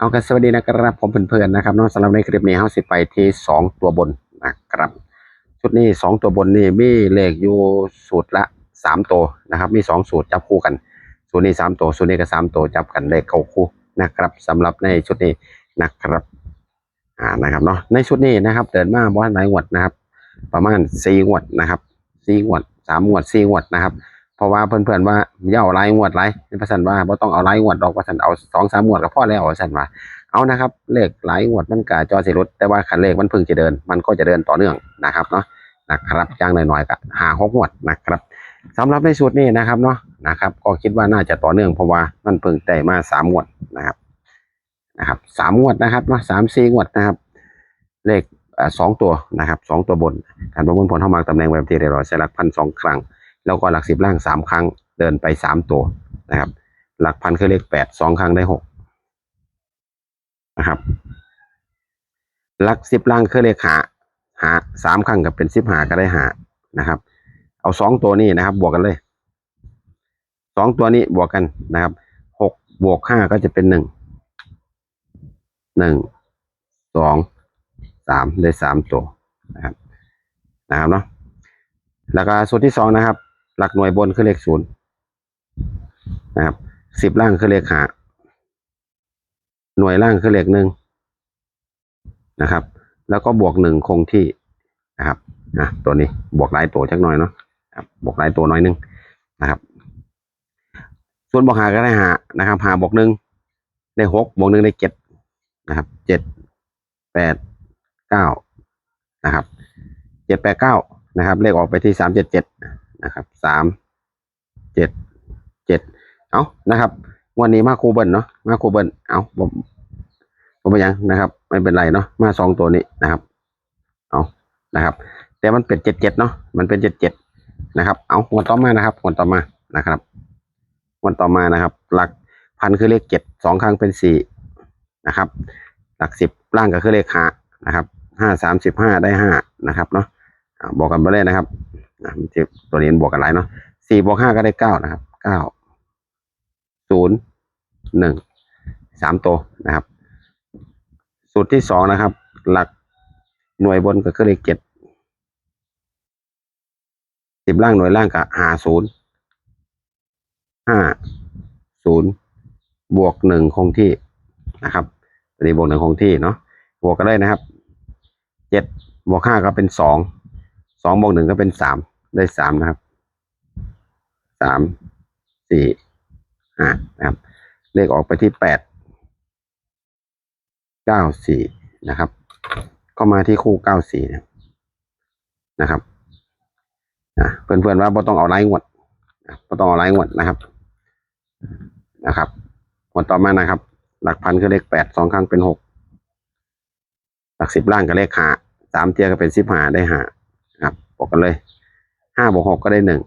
เอากันสวัสดีนะครับผมเพื่อนๆนะครับนาะสำหรับในคลิปนี้เฮาสิไปที่สองตัวบนนะครับชุดนี้สองตัวบนนี่มีเลขอยู่สูตรละสามตัวนะครับ มีสองสูตรจับคู่กัน สูตรนี้สามตัวสูตรนี้ก็สามตัวจับกันเลขเข้าคู่นะครับสำหรับในชุดนี้นะครับอ่านะครับเนาะในชุดนี้นะครับเดินมาบ้านหลายงวดนะครับ ประมาณสี่งวดนะครับสี่งวดสามงวดสี่งวดนะครับ เพราะว่าเพื่อนๆว่าอย่าเอาหลายงวดหลายพระสันว่าบ่ต้องเอาหลายงวดดอกพระสันเอาสองสามงวดก็พอแล้วพระสันว่าเอานะครับเลขหลายงวดมันกะจอสิรถแต่ว่าคันเลขมันเพิ่งจะเดิน มันก็จะเดินต่อเนื่องนะครับเนาะนะครับจ้างหน่อยๆก็หาหกงวดนะครับสำหรับในสูตรนี้นะครับเนาะนะครับ ก็คิดว่าน่าจะต่อเนื่องเพราะว่ามันเพิ่งได้มาสามงวดนะครับนะครับสามงวดนะครับเนาะสามสี่งวดนะครับ เลขสองตัวนะครับสองตัวบน การประมวลผลเข้ามาตำแหน่งแบบที่เรียบร้อยใช้หลักพันสองครั้ง แล้วก็หลักสิบล่างสามครั้งเดินไปสามตัวนะครับ หลักพันคือเลขแปดสองครั้งได้หกนะครับ หลักสิบล่างคือเลขหาหาสามครั้งกับเป็นสิบหาก็ได้หานะครับ เอาสองตัวนี้นะครับ บวกกันเลยสองตัวนี้บวกกันนะครับหกบวกห้าก็จะเป็นหนึ่งหนึ่งสองสามได้สามตัวนะครับนะครับเนาะแล้วก็สูตรที่สองนะครับ หลักหน่วยบนคือเลขศูนย์นะครับสิบล่างคือเลขหาหน่วยล่างคือเลขหนึ่งนะครับ แล้วก็บวกหนึ่งคงที่นะครับอะตัวนี้บวกหลายตัวจักหน่อยเนาะบวกหลายตัวหน่อยหนึงนะครับ ส่วนบวกหาก็ได้หานะครับหาบวกหนึ่งได้หกบวกหนึ่งได้เจ็ดนะครับเจ็ดแปดเก้านะครับเจ็ดแปดเก้านะครับ เลขออกไปที่สามเจ็ดเจ็ด นะครับสามเจ็ดเจ็ดเอานะครับวันนี้มาครูเบิลเนาะมาครูเบิลเอาผมผมไปยังนะครับ ไม่เป็นไรเนาะมาสองตัวนี้นะครับ เอานะครับ แต่มันเป็นเจ็ดเจ็ดเนาะมันเป็นเจ็ดเจ็ดนะครับ เอาวันต่อมานะครับวันต่อมานะครับวันต่อมานะครับ หลักพันคือเลขเจ็ดสองครั้งเป็นสี่นะครับ หลักสิบล่างก็คือเลขห้านะครับห้าสามสิบห้าได้ห้านะครับเนาะบอกกันไปเลยนะครับ อ่ามันจะตัวนี้มันบวกกันหลายเนาะสี่บวกห้าก็ได้เก้านะครับเก้าศูนย์หนึ่งสามตัวนะครับ สูตรที่สองนะครับ หลักหน่วยบนก็คือเลขเจ็ดสิบล่างหน่วยล่างก็หาศูนย์ห้าศูนย์บวกหนึ่งคงที่นะครับตัวนี้บวกหนึ่งคงที่เนาะบวกกันเลยนะครับเจ็ดบวกห้าก็เป็นสองสองบวกหนึ่งก็เป็นสาม ได้สามนะครับสามสี่ห้านะครับ เลขออกไปที่แปดเก้าสี่นะครับ ก็มาที่คู่เก้าสี่นะครับนะเพื่อนๆว่าบ่ต้องเอาไล่งวดนะบ่ต้องเอาไล่งวดนะครับนะครับงวดต่อมานะครับ หลักพันคือเลขแปดสองครั้งเป็นหกหลักสิบล่างก็เลขหาสามเทียก็เป็นสิบหาได้หานะครับบอกกันเลย ห้าบวกหกก็ได้หนึ่ง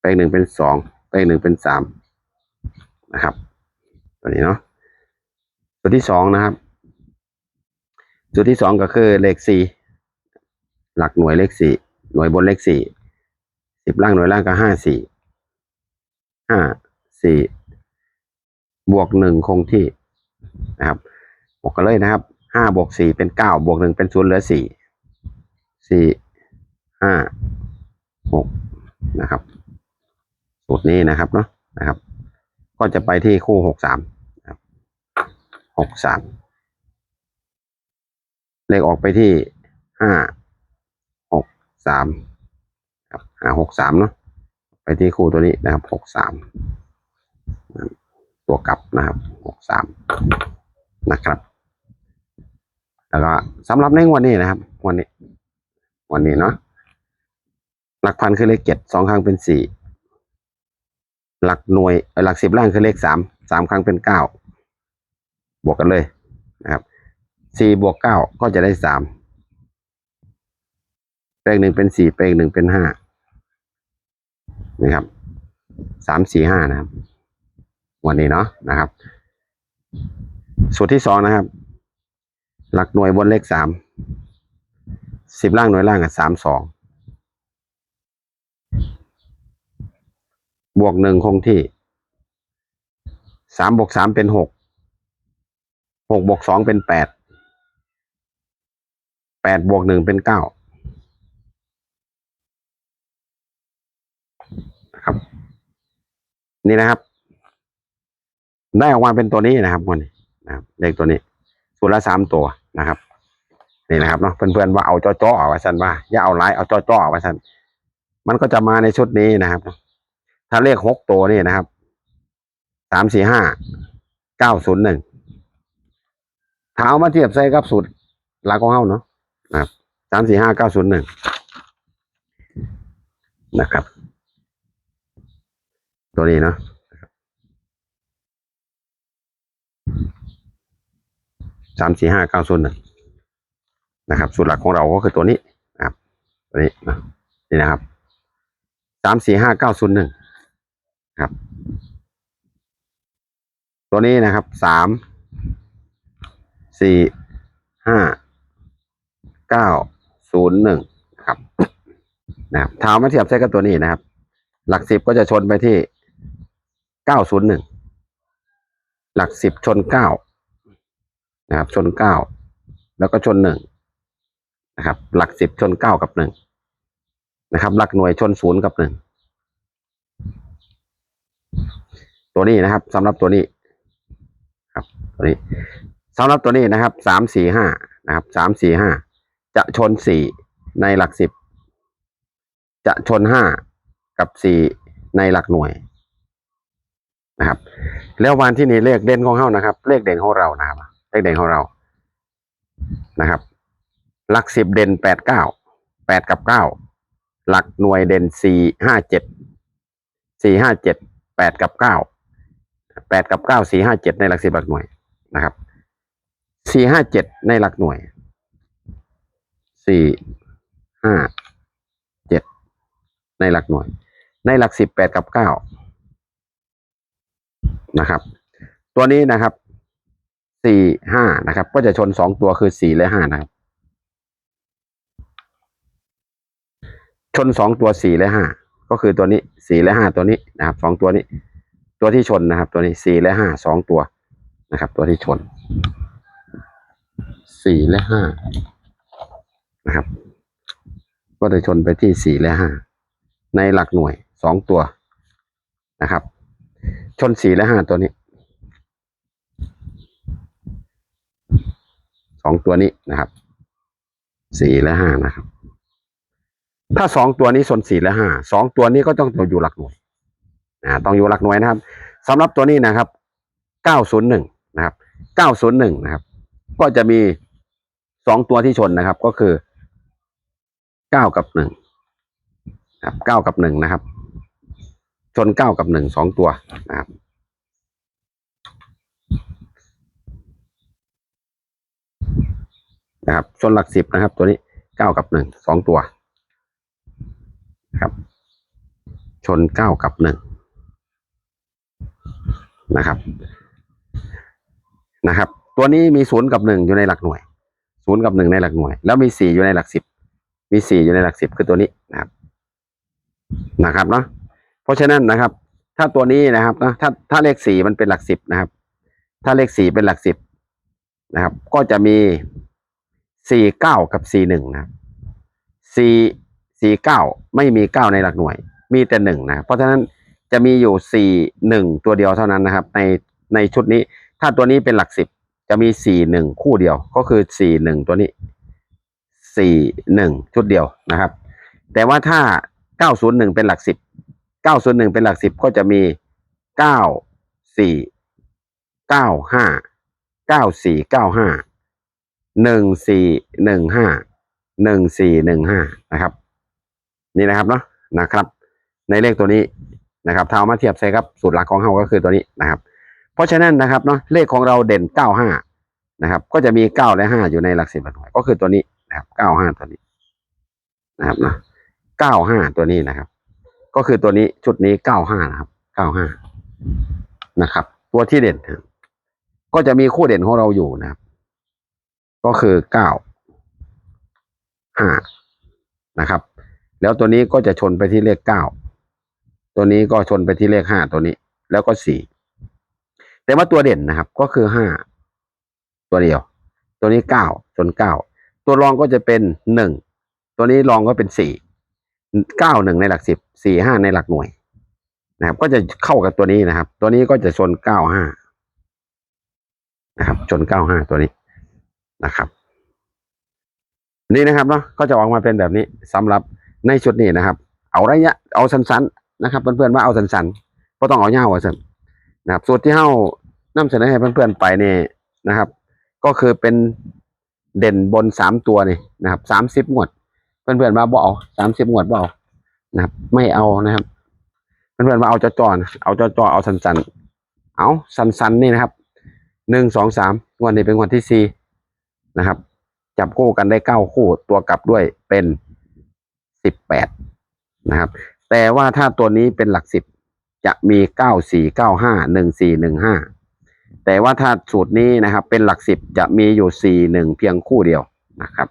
ไปหนึ่งเป็นสองไปหนึ่งเป็นสามนะครับ ตัวนี้เนาะตัวที่สองนะครับตัวที่สองก็คือเลขสี่หลักหน่วยเลขสี่หน่วยบนเลขสี่สิบล่างหน่วยล่างก็ห้าสี่ห้าสี่บวกหนึ่งคงที่นะครับบวกกันเลยนะครับห้าบวกสี่เป็นเก้าบวกหนึ่งเป็นศูนย์เหลือสี่สี่ ห้าหกนะครับ สูตรนี้นะครับเนาะนะครับ ก็จะไปที่คู่หกสามหกสามเลขออกไปที่ห้าหกสามครับห้าหกสามเนาะไปที่คู่ตัวนี้นะครับหกสามตัวกลับนะครับหกสามนะครับ แล้วก็สำหรับในวันนี้นะครับ วันนี้ วันนี้เนาะ หลักพันคือเลขเจ็ดสองครั้งเป็นสี่หลักหน่วยหลักสิบล่างคือเลขสามสามครั้งเป็นเก้าบวกกันเลยนะครับสี่บวกเก้าก็จะได้สามแปลงหนึ่งเป็นสี่แปลงหนึ่งเป็นห้านะครับสามสี่ห้านะครับ วันนี้เนาะนะครับ สูตรที่สองนะครับ หลักหน่วยบนเลขสามสิบล่างหน่วยล่างกับสามสอง บวกหนึ่งคงที่สามบวกสามเป็นหกหกบวกสองเป็นแปดแปดบวกหนึ่งเป็นเก้านะครับ นี่นะครับ ได้ออกมาเป็นตัวนี้นะครับวันนี้นะครับเลขตัวนี้สูตรละสามตัวนะครับ นี่นะครับเนาะเพื่อนๆว่าเอาจ้อจ้อเอาไว้สันว่าอย่าเอาไลายเอาจ้อจ้อเอาไว้สันมันก็จะมาในชุดนี้นะครับ ถ้าเลขหกตัวนี่นะครับสามสี่ห้าเก้าศูนย์หนึ่งถ้าเอามาเทียบใส่กับสูตรหลักของเฮาเนาะนะครับสามสี่ห้าเก้าศูนย์หนึ่งนะครับ ตัวนี้เนาะสามสี่ห้าเก้าศูนย์หนึ่งนะครับ สูตรหลักของเราก็คือตัวนี้นะครับตัวนี้นะนี่นะครับสามสี่ห้าเก้าศูนย์หนึ่ง ครับ ตัวนี้นะครับสามสี่ห้าเก้าศูนย์หนึ่งครับนะครับถ้าเอามาเทียบใช้กับตัวนี้นะครับ หลักสิบก็จะชนไปที่เก้าศูนย์หนึ่งหลักสิบชนเก้านะครับ ชนเก้าแล้วก็ชนหนึ่งนะครับ หลักสิบชนเก้ากับหนึ่งนะครับ หลักหน่วยชนศูนย์กับหนึ่ง ตัวนี้นะครับสำหรับตัวนี้ ครับตัวนี้สำหรับตัวนี้นะครับสามสี่ห้านะครับสามสี่ห้าจะชนสี่ในหลักสิบจะชนห้ากับสี่ในหลักหน่วยนะครับ แล้ววันที่นี้เลขเด่นของเรานะครับ เลขเด่นของเรานะครับ เลขเด่นของเรานะครับ หลักสิบเด่นแปดเก้าแปดกับเก้าหลักหน่วยเด่นสี่ห้าเจ็ดสี่ห้าเจ็ด แปดกับเก้าแปดกับเก้าสี่ห้าเจ็ดในหลักสิบหลักหน่วยนะครับสี่ห้าเจ็ดในหลักหน่วยสี่ห้าเจ็ดในหลักหน่วย ในหลักสิบแปดกับเก้านะครับ ตัวนี้นะครับสี่ห้านะครับ ก็จะชนสองตัวคือสี่และห้านะครับ ชนสองตัวสี่และห้า ก็คือตัวนี้สี่และห้าตัวนี้นะครับสองตัวนี้ ตัวที่ชนนะครับ ตัวนี้สี่และห้าสองตัวนะครับ ตัวที่ชนสี่และห้านะครับ ก็จะชนไปที่สี่และห้าในหลักหน่วยสองตัวนะครับ ชนสี่และห้าตัวนี้สองตัวนี้นะครับสี่และห้านะครับ ถ้าสองตัวนี้ชนสี่และห้าสองตัวนี้ก็ต้องอยู่หลักหน่วยอ่าต้องอยู่หลักหน่วยนะครับสำหรับตัวนี้นะครับเก้าศูนย์หนึ่งนะครับเก้าศูนย์หนึ่งนะครับ ก็จะมีสองตัวที่ชนนะครับ ก็คือเก้ากับหนึ่งครับเก้ากับหนึ่งนะครับ ชนเก้ากับหนึ่งสองตัวนะครับนะครับชนหลักสิบนะครับ ตัวนี้เก้ากับหนึ่งสองตัว ครับ ชนเก้ากับหนึ่งนะครับนะครับ ตัวนี้มีศูนย์กับหนึ่งอยู่ในหลักหน่วยศูนย์กับหนึ่งในหลักหน่วย แล้วมีสี่อยู่ในหลักสิบมีสี่อยู่ในหลักสิบคือตัวนี้นะครับนะครับเนาะเพราะฉะนั้นนะครับ ถ้าตัวนี้นะครับนะถ้าถ้าเลขสี่มันเป็นหลักสิบนะครับ ถ้าเลขสี่เป็นหลักสิบนะครับ ก็จะมีสี่เก้ากับสี่หนึ่งนะครับสี่ สี่เก้าไม่มีเก้าในหลักหน่วย มีแต่หนึ่งนะ เพราะฉะนั้นจะมีอยู่สี่หนึ่งตัวเดียวเท่านั้นนะครับ ในในชุดนี้ ถ้าตัวนี้เป็นหลักสิบจะมีสี่หนึ่งคู่เดียว ก็คือสี่หนึ่งตัวนี้สี่หนึ่งชุดเดียวนะครับ แต่ว่าถ้าเก้าศูนย์หนึ่งเป็นหลักสิบเก้าศูนย์หนึ่งเป็นหลักสิบก็จะมีเก้าสี่เก้าห้าเก้าสี่เก้าห้าหนึ่งสี่หนึ่งห้าหนึ่งสี่หนึ่งห้านะครับ นี่นะครับเนาะนะครับ ในเลขตัวนี้นะครับถ้าเอามาเทียบใส่ครับสูตรหลักของเราก็คือตัวนี้นะครับ เพราะฉะนั้นนะครับเนาะเลขของเราเด่นเก้าห้านะครับ ก็จะมีเก้าและห้าอยู่ในหลักสิบหลักหน่วยก็คือตัวนี้นะครับเก้าห้าตัวนี้นะครับเนาะเก้าห้าตัวนี้นะครับ ก็คือตัวนี้ชุดนี้เก้าห้านะครับเก้าห้านะครับ ตัวที่เด่นครับก็จะมีคู่เด่นของเราอยู่นะครับ ก็คือเก้าห้านะครับ แล้วตัวนี้ก็จะชนไปที่เลขเก้าตัวนี้ก็ชนไปที่เลขห้าตัวนี้ แล้วก็สี่แต่ว่าตัวเด่นนะครับ ก็คือห้าตัวเดียว ตัวนี้เก้าชนเก้าตัวรองก็จะเป็นหนึ่งตัวนี้รองก็เป็นสี่เก้าหนึ่งในหลักสิบสี่ห้าในหลักหน่วยนะครับ ก็จะเข้ากับตัวนี้นะครับ ตัวนี้ก็จะชนเก้าห้านะครับชนเก้าห้าตัวนี้นะครับ นี่นะครับเนาะก็จะออกมาเป็นแบบนี้สำหรับ ในชุดนี้นะครับ เอาระยะเอาสั้นๆนะครับ เพื่อนๆว่าเอาสั้นๆก็ต้องเอายาวว่าสั้นนะครับสูตรที่เฮานำเสนอให้เพื่อนๆไปนี่นะครับ ก็คือเป็นเด่นบนสามตัวนี่นะครับสามสิบงวด เพื่อนๆว่าบ่เอาสามสิบงวดบ่เอานะครับ ไม่เอานะครับ เพื่อนๆว่าเอาจอจอนเอาจอจอเอาสั้นๆเอาสั้นๆนี่นะครับหนึ่งสองสามงวดนี้เป็นงวดที่สี่นะครับ จับคู่กันได้เก้าคู่ตัวกลับด้วยเป็น สิบแปดนะครับ แต่ว่าถ้าตัวนี้เป็นหลักสิบจะมีเก้าสี่เก้าห้าหนึ่งสี่หนึ่งห้าแต่ว่าถ้าสูตรนี้นะครับเป็นหลักสิบจะมีอยู่สี่หนึ่งเพียงคู่เดียวนะครับ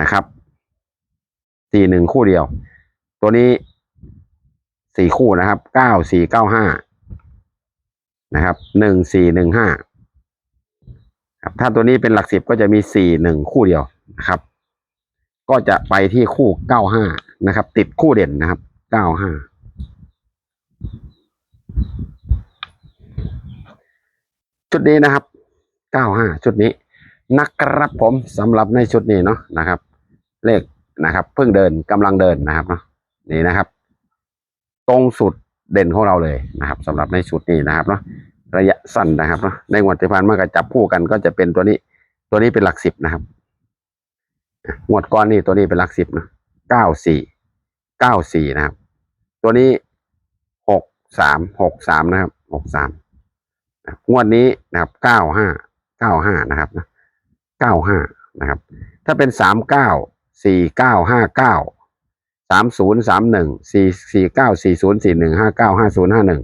นะครับสี่หนึ่งคู่เดียว ตัวนี้สี่คู่นะครับเก้าสี่เก้าห้านะครับหนึ่งสี่หนึ่งห้าครับถ้าตัวนี้เป็นหลักสิบก็จะมีสี่หนึ่งคู่เดียวนะครับ ก็จะไปที่คู่เก้าห้านะครับ ติดคู่เด่นนะครับเก้าห้าชุดนี้นะครับเก้าห้าชุดนี้นะครับผมสำหรับในชุดนี้เนาะนะครับ เลขนะครับเพิ่งเดินกำลังเดินนะครับเนาะนี่นะครับ ตรงสุดเด่นของเราเลยนะครับสำหรับในชุดนี้นะครับเนาะระยะสั้นนะครับเนาะในงวดที่ผ่านมาก็จับคู่กันก็จะเป็นตัวนี้ ตัวนี้เป็นหลักสิบนะครับ งวดก้อนนี่ตัวนี้เป็นหลักสิบนะเก้าสี่เก้าสี่นะครับ ตัวนี้หกสามหกสามนะครับหกสามงวดนี้นะครับเก้าห้าเก้าห้านะครับนะเก้าห้านะครับ ถ้าเป็นสามเก้าสี่เก้าห้าเก้าสามศูนย์สามหนึ่งสี่สี่เก้าสี่ศูนย์สี่หนึ่งห้าเก้าห้าศูนย์ห้าหนึ่ง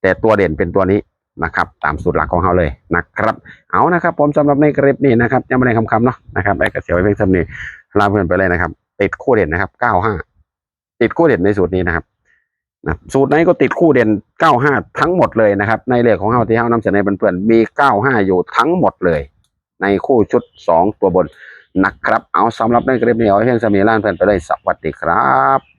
แต่ตัวเด่นเป็นตัวนี้ นะครับตามสูตรหลักของเขาเลยนะครับเอานะครับผมสำหรับในคลิปนี้นะครับยังไม่ได้คำคำๆเนาะนะครับไอ้กระเสียวไอ้เพียงสำนีลาเพื่อนไปเลยนะครับ ติดคู่เด่นนะครับเก้าห้าติดคู่เด่นในสูตรนี้นะครับนะสูตรไหนก็ติดคู่เด่นเก้าห้าทั้งหมดเลยนะครับ ในเลขของเราที่เรานำเสนอเพื่อนๆมีเก้าห้าอยู่ทั้งหมดเลย ในคู่ชุดสองตัวบนนะครับ เอาสำหรับในคลิปนี้เอาไว้เพียงสำนีลาเพื่อนไปเลยสวัสดีครับ